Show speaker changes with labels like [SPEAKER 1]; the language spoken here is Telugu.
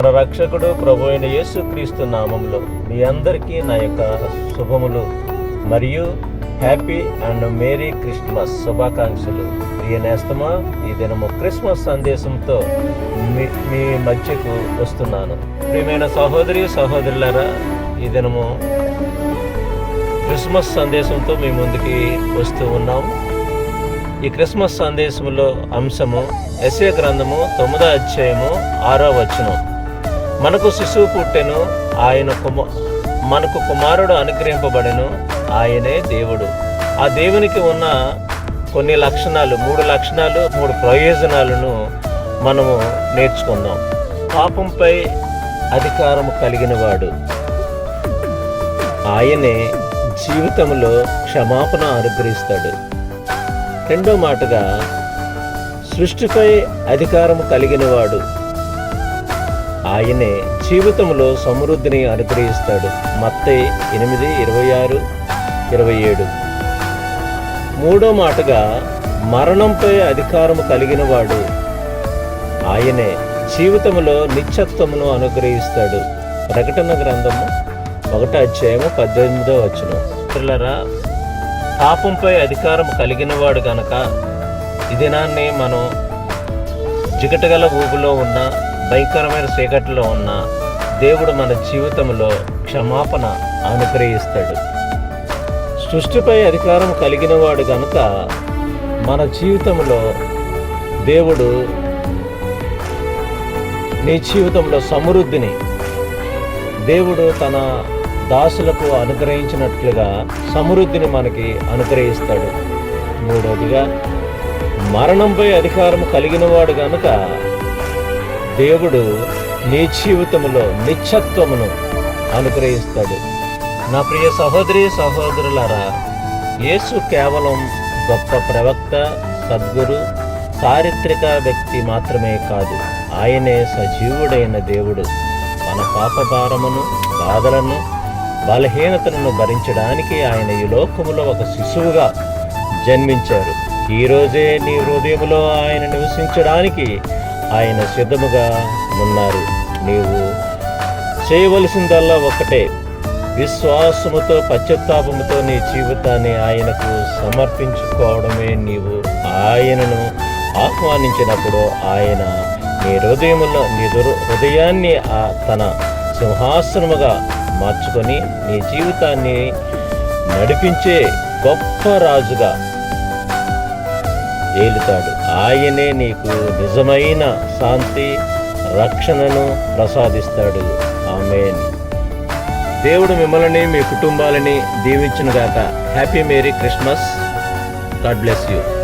[SPEAKER 1] మన రక్షకుడు ప్రభు అయిన యేసుక్రీస్తు నామంలో మీ అందరికీ నా యొక్క శుభములు మరియు హ్యాపీ అండ్ మేరీ క్రిస్మస్ శుభాకాంక్షలు. ప్రియ నేస్తమా ఈ దినము క్రిస్మస్ సందేశంతో మీ మీ మధ్యకు వస్తున్నాను. ప్రియమైన సహోదరి సహోదరులారా ఈ దినము క్రిస్మస్ సందేశంతో మీ ముందుకి వస్తూ ఉన్నాం. ఈ క్రిస్మస్ సందేశంలో అంశము ఎస్ఏ గ్రంథము తొమ్మిదో అధ్యాయము ఆరో వచనం. మనకు శిశువు పుట్టెను ఆయన కుమ మనకు కుమారుడు అనుగ్రహింపబడెను ఆయనే దేవుడు. ఆ దేవునికి ఉన్న కొన్ని లక్షణాలు మూడు లక్షణాలు మూడు ప్రయోజనాలను మనము నేర్చుకుందాం. పాపంపై అధికారము కలిగిన వాడు ఆయనే జీవితంలో క్షమాపణ అనుగ్రహిస్తాడు. రెండో మాటగా సృష్టిపై అధికారము కలిగిన వాడు ఆయనే జీవితంలో సమృద్ధిని అనుగ్రహిస్తాడు. మత్తై ఎనిమిది ఇరవై ఆరు ఇరవై ఏడు. మూడో మాటగా మరణంపై అధికారము కలిగిన వాడు ఆయనే జీవితంలో నిత్యత్వమును అనుగ్రహిస్తాడు. ప్రకటన గ్రంథము ఒకటో అధ్యాయము పద్దెనిమిదో వచ్చును పిల్లరా పాపంపై అధికారం కలిగిన వాడు కనుక ఈ దినాన్ని మనం జిగటగల ఊబులో ఉన్న భయంకరమైన చీకటిలో ఉన్న దేవుడు మన జీవితంలో క్షమాపణ అనుగ్రహిస్తాడు. సృష్టిపై అధికారం కలిగిన వాడు కనుక మన జీవితంలో దేవుడు నీ జీవితంలో సమృద్ధిని దేవుడు తన దాసులకు అనుగ్రహించినట్లుగా సమృద్ధిని మనకి అనుగ్రహిస్తాడు. మూడవదిగా మరణంపై అధికారం కలిగిన వాడు దేవుడు నీ జీవితంలో నిత్యత్వమును అనుగ్రహిస్తాడు. నా ప్రియ సహోదరి సహోదరులారా యేసు కేవలం గొప్ప ప్రవక్త సద్గురు చారిత్రక వ్యక్తి మాత్రమే కాదు. ఆయనే సజీవుడైన దేవుడు. మన పాపభారమును బాధలను బలహీనతలను భరించడానికి ఆయన ఈ లోకములో ఒక శిశువుగా జన్మించారు. ఈరోజే నీ హృదయంలో ఆయన నివసించడానికి ఆయన సిద్ధముగా ఉన్నారు. నీవు చేయవలసిందల్లా ఒకటే విశ్వాసముతో పశ్చాత్తాపముతో నీ జీవితాన్ని ఆయనకు సమర్పించుకోవడమే నీవు ఆయనను ఆహ్వానించినప్పుడు ఆయన నీ హృదయములో నీ హృదయాన్ని ఆ తన సింహాసనముగా మార్చుకొని నీ జీవితాన్ని నడిపించే గొప్ప రాజుగా ఏలుతాడు. ఆయనే నీకు నిజమైన శాంతి రక్షణను ప్రసాదిస్తాడు. ఆమెన్. దేవుడు మిమ్మల్ని మీ కుటుంబాలని దీవించునుగాక. Happy merry Christmas. God bless you.